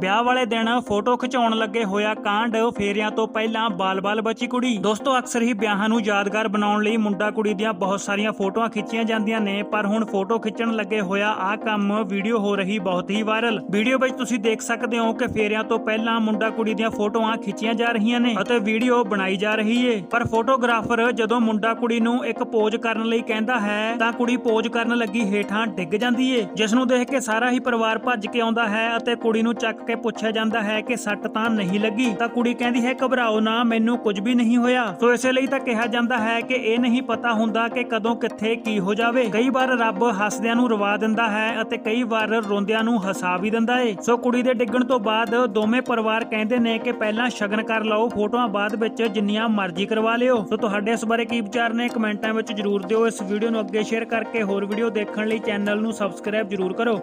ਵਿਆਹ ਵਾਲੇ ਦਿਨ ਫੋਟੋ ਖਿਚਾਉਣ ਲੱਗੇ ਹੋਇਆ ਕਾਂਡ ਫੇਰਿਆਂ ਤੋਂ ਪਹਿਲਾਂ ਬਾਲ-ਬਾਲ ਬਚੀ ਕੁੜੀ। ਦੋਸਤੋ, ਅਕਸਰ ਹੀ ਵਿਆਹਾਂ ਨੂੰ ਯਾਦਗਾਰ ਬਣਾਉਣ ਲਈ ਮੁੰਡਾ ਕੁੜੀ ਦੀਆਂ ਬਹੁਤ ਸਾਰੀਆਂ ਫੋਟੋਆਂ ਖਿੱਚੀਆਂ ਜਾਂਦੀਆਂ ਨੇ, ਪਰ ਹੁਣ ਫੋਟੋ ਖਿੱਚਣ ਲੱਗੇ ਹੋਇਆ ਆਹ ਕੰਮ ਵੀਡੀਓ ਹੋ ਰਹੀ ਬਹੁਤ ਹੀ ਵਾਇਰਲ। ਵੀਡੀਓ ਵਿੱਚ ਤੁਸੀਂ ਦੇਖ ਸਕਦੇ ਹੋ ਕਿ ਫੇਰਿਆਂ ਤੋਂ ਪਹਿਲਾਂ ਮੁੰਡਾ ਕੁੜੀ ਦੀਆਂ ਫੋਟੋਆਂ ਖਿੱਚੀਆਂ ਜਾ ਰਹੀਆਂ ਨੇ ਅਤੇ ਵੀਡੀਓ ਬਣਾਈ ਜਾ ਰਹੀ ਏ। ਪਰ ਫੋਟੋਗ੍ਰਾਫਰ ਜਦੋਂ ਮੁੰਡਾ ਕੁੜੀ ਨੂੰ ਇੱਕ ਪੋਜ਼ ਕਰਨ ਲਈ ਕਹਿੰਦਾ ਹੈ, ਤਾਂ ਕੁੜੀ ਪੋਜ਼ ਕਰਨ ਲੱਗੀ ਹੇਠਾਂ ਡਿੱਗ ਜਾਂਦੀ ਏ, ਜਿਸ ਨੂੰ ਦੇਖ ਕੇ ਸਾਰਾ ਹੀ ਪਰਿਵਾਰ ਭੱਜ ਕੇ ਆਉਂਦਾ ਹੈ ਅਤੇ ਕੁੜੀ ਨੂੰ ਚੱਕ ਕੇ ਪੁੱਛਿਆ ਜਾਂਦਾ ਹੈ ਕਿ ਸੱਟ ਤਾਂ ਨਹੀਂ ਲੱਗੀ। ਤਾਂ ਕੁੜੀ ਕਹਿੰਦੀ ਹੈ, ਘਬਰਾਓ ਨਾ, ਮੈਨੂੰ ਕੁਝ ਵੀ ਨਹੀਂ ਹੋਇਆ। ਸੋ ਇਸੇ ਲਈ ਤਾਂ ਕਿਹਾ ਜਾਂਦਾ ਹੈ ਕਿ ਇਹ ਨਹੀਂ ਪਤਾ ਹੁੰਦਾ ਕਿ ਕਦੋਂ, ਕਿੱਥੇ, ਕੀ ਹੋ ਜਾਵੇ। ਕਈ ਵਾਰ ਰੱਬ ਹੱਸਦਿਆਂ ਨੂੰ ਰਵਾ ਦਿੰਦਾ ਹੈ ਅਤੇ ਕਈ ਵਾਰ ਰੋਂਦਿਆਂ ਨੂੰ ਹਸਾ ਵੀ ਦਿੰਦਾ ਏ। ਸੋ ਕੁੜੀ ਦੇ ਡਿੱਗਣ ਤੋਂ ਬਾਅਦ ਦੋਵੇਂ ਪਰਿਵਾਰ ਕਹਿੰਦੇ ਨੇ ਕਿ ਪਹਿਲਾਂ ਸ਼ਗਨ ਕਰ ਲਓ, ਫੋਟੋਆਂ ਬਾਅਦ ਵਿੱਚ ਜਿੰਨੀਆਂ ਮਰਜ਼ੀ ਕਰਵਾ ਲਿਓ। ਸੋ ਤੁਹਾਡੇ ਇਸ ਬਾਰੇ ਕੀ ਵਿਚਾਰ ਨੇ, ਕਮੈਂਟਾਂ ਵਿੱਚ ਜਰੂਰ ਦਿਓ। ਇਸ ਵੀਡੀਓ ਨੂੰ ਅੱਗੇ ਸ਼ੇਅਰ ਕਰਕੇ ਹੋਰ ਵੀਡੀਓ ਦੇਖਣ ਲਈ ਚੈਨਲ ਨੂੰ ਸਬਸਕ੍ਰਾਈਬ ਜਰੂਰ ਕਰੋ।